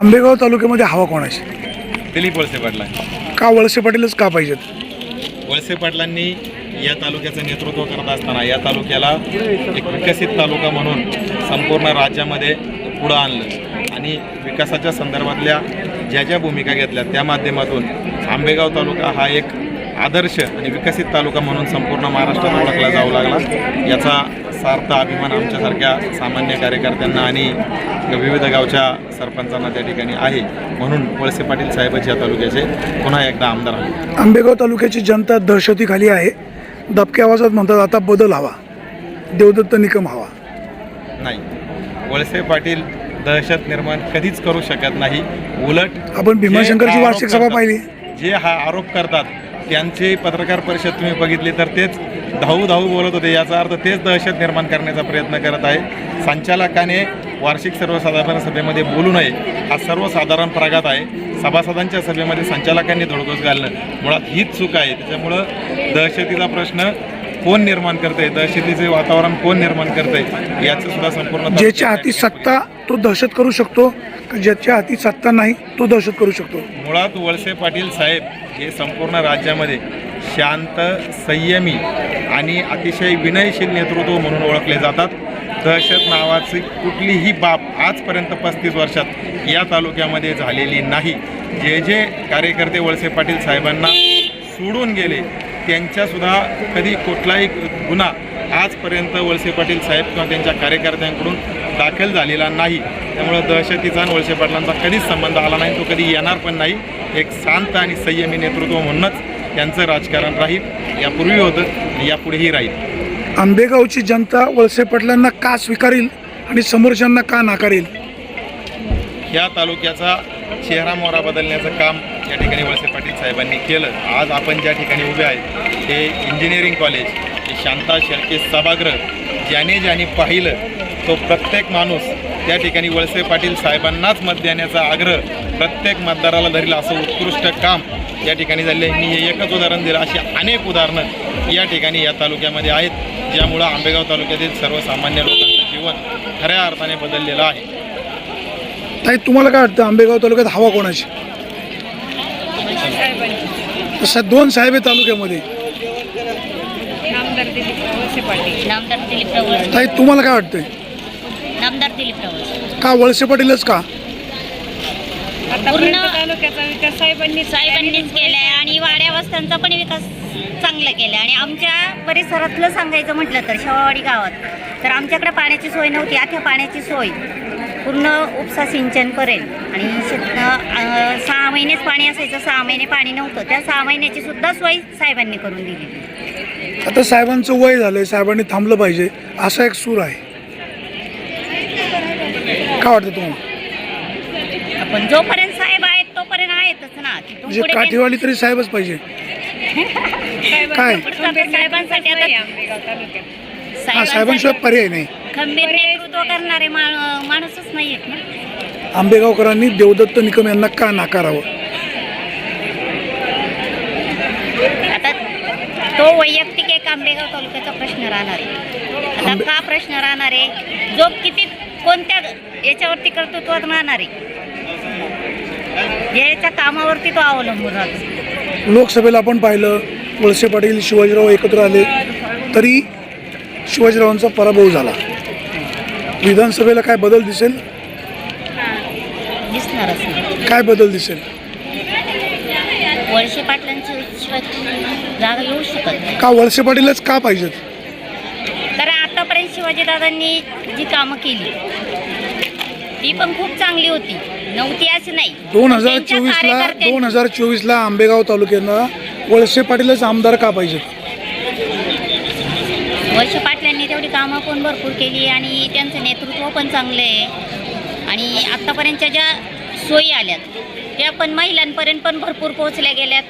आंबेगाव तालुक्यामध्ये हवा कोणाची दिलीप वळसे पाटला का वळसे पाटीलच का पाहिजेत? वळसे पाटलांनी या तालुक्याचं नेतृत्व करत असताना या तालुक्याला एक विकसित तालुका म्हणून संपूर्ण राज्यामध्ये पुढं आणलं. आणि विकासाच्या संदर्भातल्या ज्या ज्या भूमिका घेतल्या त्या माध्यमातून आंबेगाव तालुका हा एक आदर्श आणि विकसित तालुका म्हणून संपूर्ण महाराष्ट्रात ओळखला जाऊ लागला. याचा सार्थ अभिमान आमच्यासारख्या सामान्य कार्यकर्त्यांना आणि विविध गावच्या सरपंचांना त्या ठिकाणी आहे. म्हणून वळसे पाटील साहेबच या तालुक्याचे पुन्हा एकदा आमदार आहेत. आंबेगाव तालुक्याची जनता दहशतीखाली आहे. दबक्या आवाजात म्हणतात आता बदल हवा. देवदत्त निकम हवा. नाही. वळसे पाटील दहशत निर्माण कधीच करू शकत नाही. उलट आपण भीमाशंकरची वार्षिक सभा पाहिली. जे हा आरोप करतात त्यांचे पत्रकार परिषद तुम्ही बघितली तर तेच धाऊ धाऊ बोलत होते. याचा अर्थ तेच दहशत निर्माण करण्याचा प्रयत्न करत आहे संचालकाने वार्षिक सर्वसाधारण सभेमध्ये बोलू नये. हा सर्वसाधारण प्रघात आहे. सभासदांच्या सभेमध्ये संचालकांनी धडकोस घालणं. मुळात हीच चूक आहे. त्याच्यामुळं दहशतीचा प्रश्न कोण निर्माण करते दहशतीचे वातावरण कोण निर्माण करते याचं सुद्धा संपूर्ण ज्याच्या हाती सत्ता तो दहशत करू शकतो. ज्याच्या हाती सत्ता नाही तो दहशत करू शकतो? मुळात वळसे पाटील साहेब हे संपूर्ण राज्यामध्ये शांत संयमी आणि अतिशय विनयशील नेतृत्व म्हणून ओळखले जातात. दहशत नावाची कुठलीही बाब आजपर्यंत पस्तीस वर्षात या तालुक्यामध्ये झालेली नाही. जे जे कार्यकर्ते वळसे पाटील साहेबांना सोडून गेले त्यांच्यासुद्धा कधी कुठलाही गुन्हा आजपर्यंत वळसे पाटील साहेब किंवा त्यांच्या कार्यकर्त्यांकडून दाखल झालेला नाही. त्यामुळं दहशतीचा आणि वळसे पाटलांचा कधीच संबंध आला नाही तो कधी येणार पण नाही. एक शांत आणि संयमी नेतृत्व म्हणूनच त्यांचं राजकारण राहील यापूर्वी होतं आणि यापुढेही राहील. आंबेगावची जनता वळसे पाटलांना का स्वीकारेल आणि समोरच्यांना का नाकारेल? ह्या तालुक्याचा चेहरा मोहरा बदलण्याचं काम या ठिकाणी वळसे पाटील साहेबांनी केलं. आज आपण ज्या ठिकाणी उभे आहेत ते इंजिनिअरिंग कॉलेज हे शांता शेळके सभागृह ज्याने ज्याने पाहिलं तो प्रत्येक माणूस त्या ठिकाणी वळसे पाटील साहेबांनाच मत देण्याचा आग्रह प्रत्येक मतदाराला धरील असं उत्कृष्ट काम या ठिकाणी झाले मी हे एकच उदाहरण दिलं. अशी अनेक उदाहरणं या ठिकाणी या तालुक्यामध्ये आहेत. ज्यामुळं आंबेगाव तालुक्यातील सर्वसामान्य लोकांचं जीवन खऱ्या अर्थाने बदललेलं आहे. ताई तुम्हाला काय वाटतं आंबेगाव तालुक्यात हवा कोणाची? तसं दोन साहेब आहे तालुक्यामध्ये. नामदार दिलीप वळसे पाटील. नामदार दिलीप वळसे. ताई तुम्हाला काय वाटतंय? नामदार दिलीप वळसे. का वळसे पाटीलच का? आतापर्यंत तालुक्याचा विकास साहेबांनी साहेबांनीच केलाय आणि वाड्या वस्त्यांचा पण विकास चांगला केला आणि आमच्या परिसरातलं सांगायचं म्हटलं तर शेवावाडी गावात तर आमच्याकडे पाण्याची सोय नव्हती. आता पाण्याची सोय पूर्ण उपसा सिंचन करेल. आणि शेत सहा महिनेच पाणी असायचं. सहा महिने पाणी नव्हतं. त्या सहा महिन्याची सुद्धा सोय साहेबांनी करून दिली. आता साहेबांचं वय झालंय. साहेबांनी थांबलं पाहिजे. असा एक सूर आहे. काय वाटतं तुम्हाला? पण जोपर्यंत साहेब आहेत तोपर्यंत आहेतच ना. तिथून म्हणजे पुढे काठीवाडी तरी साहेबच पाहिजे. काय? साहेबांसाठी आता हा साहेबांशिवाय पर्याय नाही. खंबीर नेतृत्व करणारे मा- माणूसच नाही आहेत ना. आंबेगावकरांनी देवदत्त निकम यांना का नाकारावं? आता तो वैयक्तिक एक आंबेगाव तालुक्याचा प्रश्न राहणार आहे. आता आंबे- का प्रश्न राहणार आहे? जो किती कोणत्या याच्यावरती कर्तृत्वात राहणार आहे? याच्या कामावरती तो अवलंबून राहतो. लोकसभेला आपण पाहिलं वळसे पाटील शिवाजीराव एकत्र आले तरी शिवाजीरावांचा पराभव झाला. विधानसभेला काय बदल दिसेल? काय बदल दिसेल? वळसे पाटलांची जागा येऊ शकत का वळसे पाटीलच का पाहिजेत? कारण आतापर्यंत शिवाजीदादांनी जी कामं केली ती पण खूप चांगली होती. नव्हती अशी नाही. दोन हजार चोवीसला दोन हजार चोवीसला आंबेगाव तालुक्याला वळसे पाटीलच आमदार का पाहिजेत वळसे पाटलांनी तेवढी कामं पण भरपूर केली आणि त्यांचं नेतृत्व पण चांगलं आहे. आणि आत्तापर्यंतच्या ज्या सोयी आल्यात त्या पण महिलांपर्यंत पण भरपूर पोहोचल्या गेल्यात.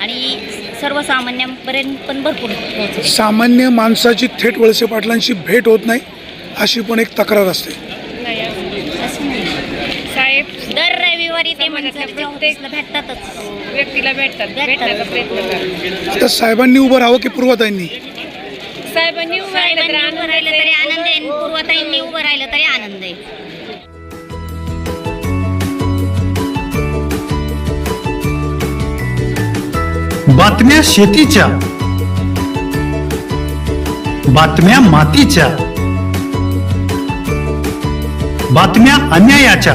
आणि सर्वसामान्यांपर्यंत पण भरपूर पोहोचल्या सामान्य माणसाची थेट वळसे पाटलांशी भेट होत नाही अशी पण एक तक्रार असते. आता साहेबांनी उभं राहावं की पूर्वताईंनी? साहेबांनी उभं आनंद राहिलं तरी आनंद आहे. पूर्वताईंनी उभं राहिलं तरी आनंद आहे. बातम्या शेतीच्या बातम्या मातीच्या बातम्या अन्यायाच्या.